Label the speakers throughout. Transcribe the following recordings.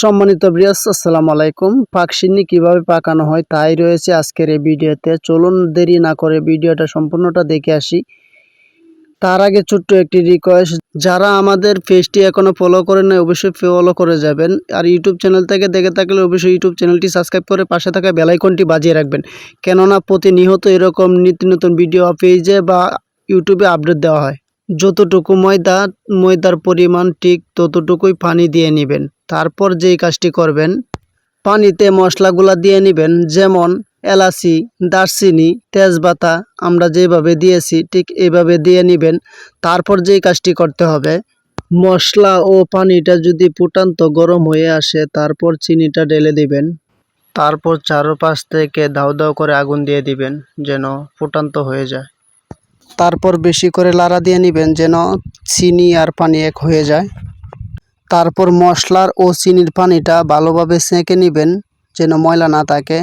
Speaker 1: সম্মানিত ব্রিয়াস আসসালামু আলাইকুম। পাকশিন্নি কীভাবে পাকানো হয় তাই রয়েছে আজকের এই ভিডিওতে। চলুন দেরি না করে ভিডিওটা সম্পূর্ণটা দেখে আসি। তার আগে ছোট্ট একটি রিকোয়েস্ট যারা আমাদের পেজটি এখনও ফলো করেন নাই, অবশ্যই ফলো করে যাবেন। আর ইউটিউব চ্যানেল থেকে দেখে থাকলে অবশ্যই ইউটিউব চ্যানেলটি সাবস্ক্রাইব করে পাশে থাকা বেলাইকনটি বাজিয়ে রাখবেন। কেননা প্রতিনিয়ত এরকম নিত্য নতুন ভিডিও পেজে বা ইউটিউবে আপডেট দেওয়া হয়। যতটুকু ময়দা, ময়দার পরিমাণ ঠিক ততটুকুই পানি দিয়ে নেবেন। তারপর যেই কাজটি করবেন, পানিতে মশলাগুলা দিয়ে নেবেন, যেমন এলাচি, দারচিনি, তেজপাতা আমরা যেভাবে দিয়েছি ঠিক এইভাবে দিয়ে নেবেন। তারপর যেই কাজটি করতে হবে, মশলা ও পানিটা যদি ফুটান্ত গরম হয়ে আসে, তারপর চিনিটা ঢেলে দিবেন। তারপর চারপাশ থেকে দাও দাও করে আগুন দিয়ে দিবেন, যেন ফুটান্ত হয়ে যায়। তারপর বেশি করে লাড়া দিয়ে নেবেন যেন চিনি আর পানি এক হয়ে যায়। তারপর মশলার ও চিনির পানিটা ভালোভাবে সেঁকে নেবেন যেন ময়লা না থাকে।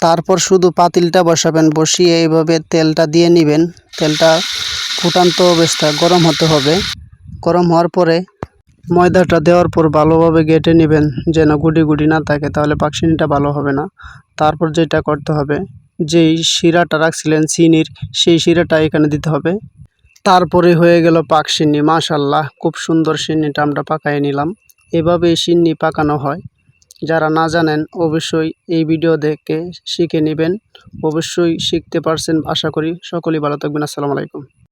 Speaker 1: তারপর শুধু পাতিলটা বসাবেন, বসিয়ে এইভাবে তেলটা দিয়ে নেবেন। তেলটা ফুটান্ত অবস্থা, গরম হতে হবে। গরম হওয়ার পরে ময়দাটা দেওয়ার পর ভালোভাবে গেটে নেবেন যেন গুটি গুটি না থাকে, তাহলে পাকশিনিটা ভালো হবে না। তারপর যেটা করতে হবে যেই শিরাটা রাখছিলেন চিনির, সেই শিরাটা এখানে দিতে হবে। তারপরে হয়ে গেল পাক সিন্নি মাশাল্লাহ খুব সুন্দর সিন্নিটা আমরা পাকাই নিলাম। এভাবেই সিন্নি পাকানো হয়। যারা না জানেন, অবশ্যই এই ভিডিও দেখে শিখে নেবেন। অবশ্যই শিখতে পারছেন, আশা করি সকলেই ভালো থাকবেন। আসসালামু আলাইকুম।